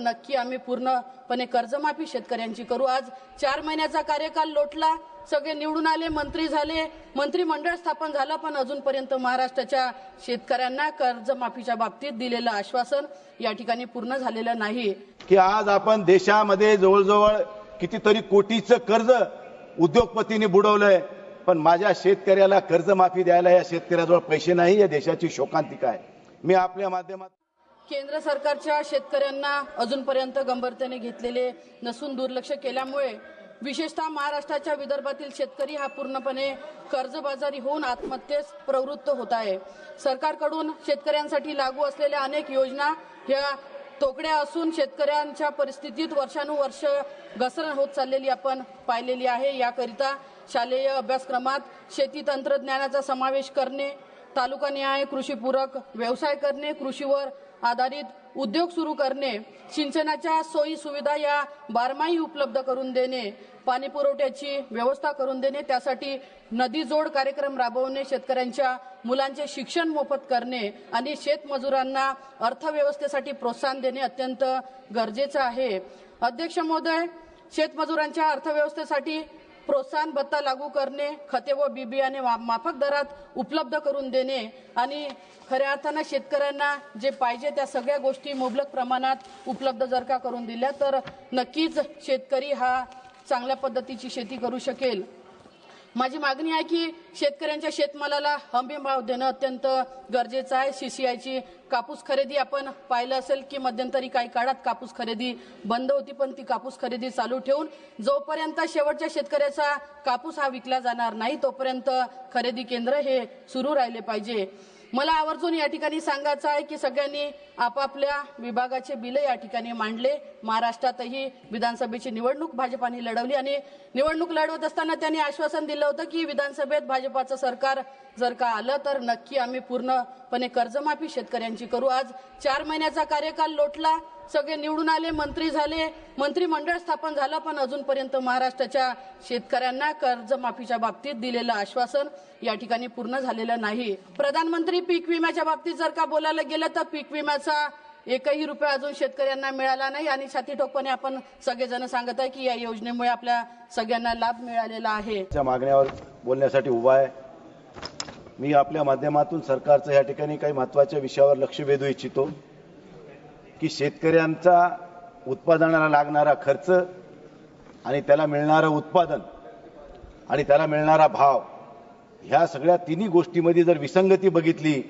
नक्की आम्ही पूर्णपणे कर्जमाफी शेतकऱ्यांची करू. आज चार महिन्याचा कार्यकाल लोटला सगळे निवडून आले मंत्री झाले मंत्रिमंडळ स्थापन झालं पण अजूनपर्यंत महाराष्ट्राच्या शेतकऱ्यांना कर्जमाफीच्या बाबतीत दिलेलं आश्वासन या ठिकाणी पूर्ण झालेलं नाही. की आज आपण देशामध्ये जवळजवळ कितीतरी कोटीचं कर्ज उद्योगपतींनी बुडवलंय पण माझ्या शेतकऱ्याला कर्जमाफी द्यायला या शेतकऱ्याजवळ पैसे नाही या देशाची शोकांतिका आहे. मी आपल्या माध्यमात केंद्र सरकारच्या शेतकऱ्यांना अजूनपर्यंत गंभीरतेने घेतलेले नसून दुर्लक्ष केल्यामुळे विशेषतः महाराष्ट्राच्या विदर्भातील शेतकरी हा पूर्णपणे कर्जबाजारी होऊन आत्महत्येस प्रवृत्त होत आहे. सरकारकडून शेतकऱ्यांसाठी लागू असलेल्या अनेक योजना ह्या तोकड्या असून शेतकऱ्यांच्या परिस्थितीत वर्षानुवर्ष घसरण होत चाललेली आपण पाहिलेली आहे. याकरिता शालेय अभ्यासक्रमात शेती तंत्रज्ञानाचा समावेश करणे तालुका न्याय कृषीपूरक व्यवसाय करणे कृषीवर आधारित उद्योग सुरू करणे सिंचनाच्या सोयी सुविधा या बारमाही उपलब्ध करून देणे पाणी पुरवठ्याची व्यवस्था करून देणे त्यासाठी नदी जोड कार्यक्रम राबवणे शेतकऱ्यांच्या मुलांचे शिक्षण मोफत करणे आणि शेतमजुरांना अर्थव्यवस्थेसाठी प्रोत्साहन देणे अत्यंत गरजेचं आहे. अध्यक्ष महोदय शेतमजुरांच्या अर्थव्यवस्थेसाठी प्रोत्साहन भत्ता लागू करणे खते व बी बियाणे मा- माफक दरात उपलब्ध करून देणे आणि खऱ्या अर्थानं शेतकऱ्यांना जे पाहिजे त्या सगळ्या गोष्टी मुबलक प्रमाणात उपलब्ध जर का करून दिल्या तर नक्कीच शेतकरी हा चांगल्या पद्धतीची शेती करू शकेल. माझी मागणी आहे की शेतकऱ्यांच्या शेतमालाला हमी भाव देणं अत्यंत गरजेचं आहे. सीसीआयची कापूस खरेदी आपण पाहिलं असेल की मध्यंतरी काही काळात कापूस खरेदी बंद होती पण ती कापूस खरेदी चालू ठेवून जोपर्यंत शेवटच्या शेतकऱ्याचा कापूस हा विकला जाणार नाही तोपर्यंत खरेदी केंद्र हे सुरू राहिले पाहिजे. मला आवर्जून या ठिकाणी सांगायचं आहे की सगळ्यांनी आपापल्या विभागाचे बिल या ठिकाणी मांडले. महाराष्ट्रातही विधानसभेची निवडणूक भाजपाने लढवली आणि निवडणूक लढवत असताना त्यांनी आश्वासन दिलं होतं की विधानसभेत भाजपाचं सरकार जर का आलं तर नक्की आम्ही पूर्णपणे कर्जमाफी शेतकऱ्यांची करू. आज चार महिन्याचा कार्यकाल लोटला. सगळे निवडून आले मंत्री झाले मंत्रिमंडळ स्थापन झालं पण अजूनपर्यंत महाराष्ट्राच्या शेतकऱ्यांना कर्जमाफीच्या बाबतीत दिलेलं आश्वासन या ठिकाणी पूर्ण झालेलं नाही. प्रधानमंत्री पीक विम्याच्या बाबतीत जर का बोलायला गेलं तर पीक विम्याचा एकही रुपया अजून शेतकऱ्यांना मिळाला नाही आणि छाती ठोकपणे आपण सगळेजण सांगत आहे की या योजनेमुळे आपल्या सगळ्यांना लाभ मिळालेला आहे. त्या मागण्यावर बोलण्यासाठी उभा आहे. मी आपल्या माध्यमातून सरकारचं या ठिकाणी काही महत्त्वाच्या विषयावर लक्ष वेधू इच्छितो. की शेतकऱ्यांचा उत्पादनाला लागणारा खर्च आणि त्याला मिळणारं उत्पादन आणि त्याला मिळणारा भाव ह्या सगळ्या तिन्ही गोष्टीमध्ये जर विसंगती बघितली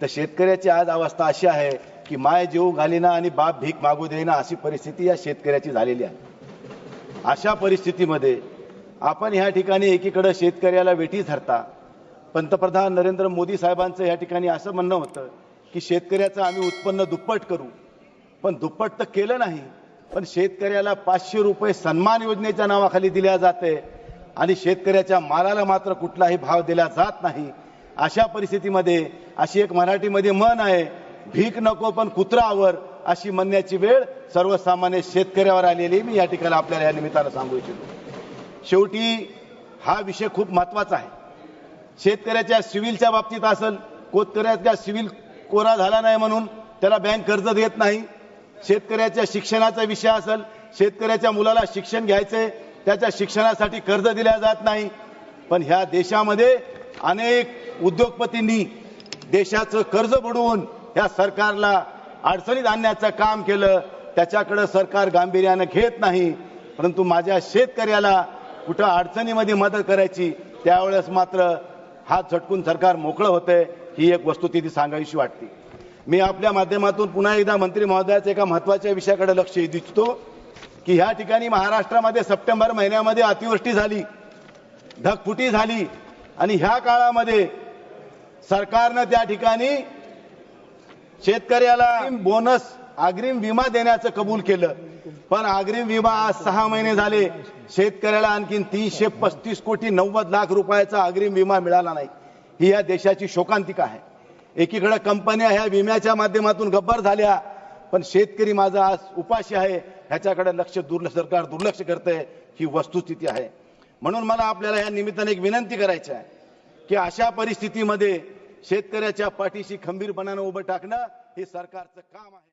तर शेतकऱ्याची आज अवस्था अशी आहे की माय जेऊ घालीना आणि बाप भीक मागू देईना अशी परिस्थिती या शेतकऱ्याची झालेली आहे. अशा परिस्थितीमध्ये आपण ह्या ठिकाणी एकीकडे शेतकऱ्याला वेठी धरता. पंतप्रधान नरेंद्र मोदी साहेबांचं या ठिकाणी असं म्हणणं होतं की शेतकऱ्याचं आम्ही उत्पन्न दुप्पट करू. पण दुप्पट तर केलं नाही. पण शेतकऱ्याला पाचशे रुपये सन्मान योजनेच्या नावाखाली दिल्या जाते. आणि शेतकऱ्याच्या मालाला मात्र कुठलाही भाव दिला जात नाही. अशा परिस्थितीमध्ये अशी एक मराठीमध्ये म्हण आहे भीक नको पण कुत्रावर अशी म्हणण्याची वेळ सर्वसामान्य शेतकऱ्यावर आलेली मी या ठिकाणी आपल्याला या निमित्तानं सांगू इच्छितो. शेवटी हा विषय खूप महत्त्वाचा आहे. शेतकऱ्याच्या सिव्हिलच्या बाबतीत असेल कोतकऱ्याच्या सिव्हिल कोरा झाला नाही म्हणून त्याला बँक कर्ज देत नाही. शेतकऱ्याच्या शिक्षणाचा विषय असेल शेतकऱ्याच्या मुलाला शिक्षण घ्यायचंय त्याच्या शिक्षणासाठी कर्ज दिल्या जात नाही. पण ह्या देशामध्ये अनेक उद्योगपतींनी देशाचं कर्ज बुडवून ह्या सरकारला अडचणीत आणण्याचं काम केलं. त्याच्याकडं सरकार गांभीर्यानं घेत नाही. परंतु माझ्या शेतकऱ्याला कुठं अडचणीमध्ये मदत करायची त्यावेळेस मात्र हात झटकून सरकार मोकळं होतंय ही एक वस्तुस्थिती सांगावीशी वाटते. मी आपल्या माध्यमातून पुन्हा एकदा मंत्री महोदयाच्या एका महत्त्वाच्या विषयाकडे लक्ष इच्छितो की ह्या ठिकाणी महाराष्ट्रामध्ये सप्टेंबर महिन्यामध्ये अतिवृष्टी झाली ढगफुटी झाली आणि ह्या काळामध्ये सरकारनं त्या ठिकाणी शेतकऱ्याला बोनस अग्रिम विमा देण्याचं कबूल केलं. पण अग्रिम विमा आज सहा महिने झाले. शेतकऱ्याला आणखीन तीनशे पस्तीस कोटी नव्वद लाख रुपयाचा अग्रिम विमा मिळाला नाही. ही या देशाची शोकांतिका आहे. एकीकडे कंपन्या ह्या विम्याच्या माध्यमातून गब्बर झाल्या पण शेतकरी माझा आज उपाशी आहे ह्याच्याकडे लक्ष दुर्लक्ष सरकार दुर्लक्ष करतंय ही वस्तुस्थिती आहे. म्हणून मला आपल्याला या निमित्ताने एक विनंती करायची आहे की अशा परिस्थितीमध्ये शेतकऱ्याच्या पाठीशी खंबीरपणानं उभं टाकणं हे सरकारचं काम आहे.